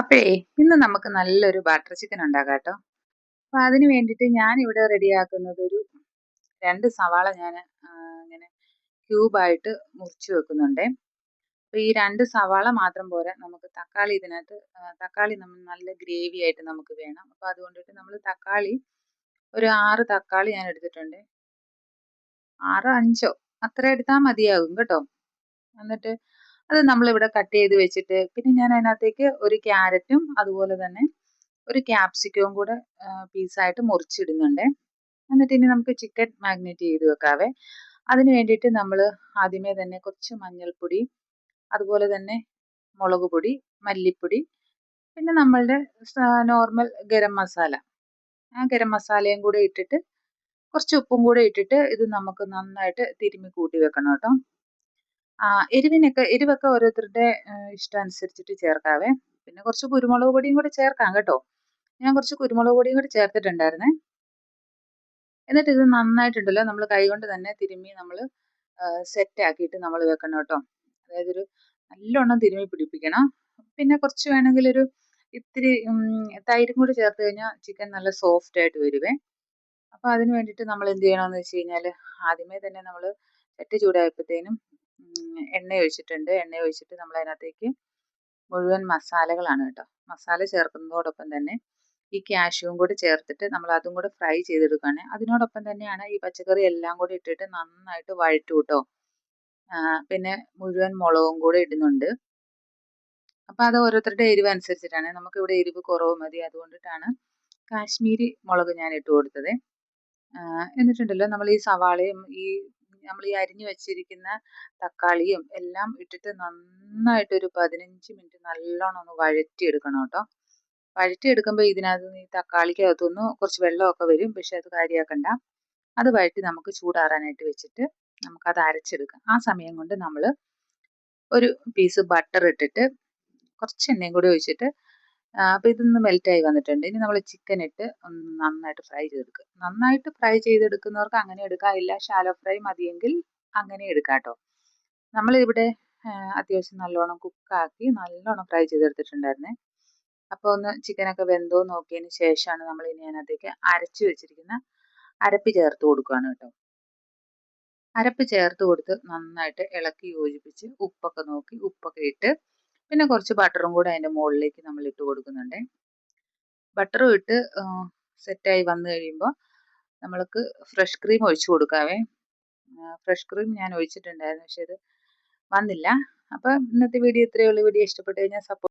അപ്പോഴേ ഇന്ന് നമുക്ക് നല്ലൊരു ബട്ടർ ചിക്കൻ ഉണ്ടാക്കാം കേട്ടോ. അപ്പോൾ അതിന് വേണ്ടിയിട്ട് ഞാൻ ഇവിടെ റെഡിയാക്കുന്നത് ഒരു രണ്ട് സവാള ഞാൻ ഇങ്ങനെ ക്യൂബായിട്ട് മുറിച്ച് വെക്കുന്നുണ്ട്. അപ്പോൾ ഈ രണ്ട് സവാള മാത്രം പോരാ നമുക്ക് തക്കാളി ഇതിനകത്ത് തക്കാളി നമ്മൾ നല്ല ഗ്രേവി ആയിട്ട് നമുക്ക് വേണം. അപ്പോൾ അതുകൊണ്ടിട്ട് നമ്മൾ തക്കാളി ഒരു ആറ് തക്കാളി ഞാൻ എടുത്തിട്ടുണ്ട്. ആറ് അഞ്ചോ അത്ര എടുത്താൽ മതിയാകും കേട്ടോ. എന്നിട്ട് അത് നമ്മളിവിടെ കട്ട് ചെയ്ത് വെച്ചിട്ട് പിന്നെ ഞാൻ അതിനകത്തേക്ക് ഒരു ക്യാരറ്റും അതുപോലെ തന്നെ ഒരു ക്യാപ്സിക്കവും കൂടെ പീസായിട്ട് മുറിച്ചിടുന്നുണ്ട്. എന്നിട്ട് ഇനി നമുക്ക് ചിക്കൻ മാഗ്നേറ്റ് ചെയ്ത് വെക്കാവേ. അതിന് വേണ്ടിയിട്ട് നമ്മൾ ആദ്യമേ തന്നെ കുറച്ച് മഞ്ഞൾപ്പൊടി അതുപോലെ തന്നെ മുളക് പൊടി മല്ലിപ്പൊടി പിന്നെ നമ്മളുടെ നോർമൽ ഗരം മസാല. ആ ഗരം മസാലയും കൂടെ ഇട്ടിട്ട് കുറച്ച് ഉപ്പും കൂടെ ഇട്ടിട്ട് ഇത് നമുക്ക് നന്നായിട്ട് തിരുമ്മി കൂട്ടി വെക്കണം കേട്ടോ. എരിവിനൊക്കെ എരിവൊക്കെ ഓരോരുത്തരുടെ ഇഷ്ടം അനുസരിച്ചിട്ട് ചേർക്കാവേ. പിന്നെ കുറച്ച് കുരുമുളക് പൊടിയും കൂടി ചേർക്കാം കേട്ടോ. ഞാൻ കുറച്ച് കുരുമുളക് പൊടിയും കൂടി ചേർത്തിട്ടുണ്ടായിരുന്നേ. എന്നിട്ട് ഇത് നന്നായിട്ടുണ്ടല്ലോ. നമ്മൾ കൈകൊണ്ട് തന്നെ തിരുമ്മി നമ്മൾ സെറ്റ് ആക്കിയിട്ട് നമ്മൾ വെക്കണം കേട്ടോ. അതായത് ഒരു നല്ലോണം തിരുമ്മി പിടിപ്പിക്കണം. പിന്നെ കുറച്ച് വേണമെങ്കിൽ ഒരു ഇത്തിരി തൈരും കൂടി ചേർത്ത് കഴിഞ്ഞാൽ ചിക്കൻ നല്ല സോഫ്റ്റ് ആയിട്ട് വരുവേ. അപ്പോൾ അതിന് വേണ്ടിയിട്ട് നമ്മൾ എന്ത് ചെയ്യണമെന്ന് വെച്ച് കഴിഞ്ഞാൽ ആദ്യമേ തന്നെ നമ്മൾ ചട്ടി ചൂടായപ്പോഴത്തേനും എണ്ണ ഒഴിച്ചിട്ടുണ്ട്. എണ്ണ ഒഴിച്ചിട്ട് നമ്മൾ അതിനകത്തേക്ക് മുഴുവൻ മസാലകളാണ് കേട്ടോ. മസാല ചേർക്കുന്നതോടൊപ്പം തന്നെ ഈ ക്യാഷ്യൂവും കൂടി ചേർത്തിട്ട് നമ്മൾ അതും കൂടെ ഫ്രൈ ചെയ്തെടുക്കുകയാണ്. അതിനോടൊപ്പം തന്നെയാണ് ഈ പച്ചക്കറി എല്ലാം കൂടി ഇട്ടിട്ട് നന്നായിട്ട് വഴറ്റു കേട്ടോ. പിന്നെ മുഴുവൻ മുളകും കൂടെ ഇടുന്നുണ്ട്. അപ്പോൾ അത് ഓരോരുത്തരുടെ എരിവ് അനുസരിച്ചിട്ടാണ്. നമുക്കിവിടെ എരിവ് കുറവ് മതി. അതുകൊണ്ടിട്ടാണ് കാശ്മീരി മുളക് ഞാൻ ഇട്ട് കൊടുത്തത് എന്നിട്ടുണ്ടല്ലോ നമ്മൾ ഈ സവാളയും ഈ നമ്മൾ ഈ അരിഞ്ഞു വെച്ചിരിക്കുന്ന തക്കാളിയും എല്ലാം ഇട്ടിട്ട് നന്നായിട്ട് ഒരു പതിനഞ്ച് മിനിറ്റ് നല്ലോണം ഒന്ന് വഴറ്റിയെടുക്കണം കേട്ടോ. വഴറ്റിയെടുക്കുമ്പോൾ ഇതിനകത്ത് ഈ തക്കാളിക്കകത്തുനിന്ന് കുറച്ച് വെള്ളമൊക്കെ വരും പക്ഷെ അത് കാര്യമാക്കണ്ട അത് വഴറ്റി നമുക്ക് ചൂടാറാനായിട്ട് വെച്ചിട്ട് നമുക്കത് അരച്ചെടുക്കാം. ആ സമയം കൊണ്ട് നമ്മൾ ഒരു പീസ് ബട്ടർ ഇട്ടിട്ട് കുറച്ച് എണ്ണയും കൂടി ഒഴിച്ചിട്ട് അപ്പോൾ ഇതൊന്ന് മെൽറ്റായി വന്നിട്ടുണ്ട്. ഇനി നമ്മൾ ചിക്കൻ ഇട്ട് ഒന്ന് നന്നായിട്ട് ഫ്രൈ ചെയ്തെടുക്കുക നന്നായിട്ട് ഫ്രൈ ചെയ്തെടുക്കുന്നവർക്ക് അങ്ങനെ എടുക്കാം. ഇല്ല ഷാലോ ഫ്രൈ മതിയെങ്കിൽ അങ്ങനെ എടുക്കാം കേട്ടോ നമ്മളിവിടെ അത്യാവശ്യം നല്ലോണം കുക്കാക്കി നല്ലോണം ഫ്രൈ ചെയ്തെടുത്തിട്ടുണ്ടായിരുന്നേ. അപ്പോൾ ഒന്ന് ചിക്കനൊക്കെ വെന്തോ നോക്കിയതിന് ശേഷമാണ് നമ്മൾ ഇനി അതിനകത്തേക്ക് അരച്ച് വെച്ചിരിക്കുന്ന അരപ്പ് ചേർത്ത് കൊടുക്കുകയാണ് കേട്ടോ അരപ്പ് ചേർത്ത് കൊടുത്ത് നന്നായിട്ട് ഇളക്കി യോജിപ്പിച്ച് ഉപ്പൊക്കെ നോക്കി ഉപ്പൊക്കെ ഇട്ട് പിന്നെ കുറച്ച് ബട്ടറും കൂടെ അതിന്റെ മുകളിലേക്ക് നമ്മൾ ഇട്ട് കൊടുക്കുന്നുണ്ട്. ബട്ടറും ഇട്ട് സെറ്റായി വന്നു കഴിയുമ്പോൾ നമ്മൾക്ക് ഫ്രഷ് ക്രീം ഒഴിച്ചു കൊടുക്കാവേ. ഫ്രഷ് ക്രീം ഞാൻ ഒഴിച്ചിട്ടുണ്ടായിരുന്നു പക്ഷെ അത് വന്നില്ല. അപ്പോൾ ഇന്നത്തെ വീഡിയോ ഇത്രയേ ഉള്ളൂ. വീഡിയോ ഇഷ്ടപ്പെട്ടു കഴിഞ്ഞാൽ സപ്പോർട്ട്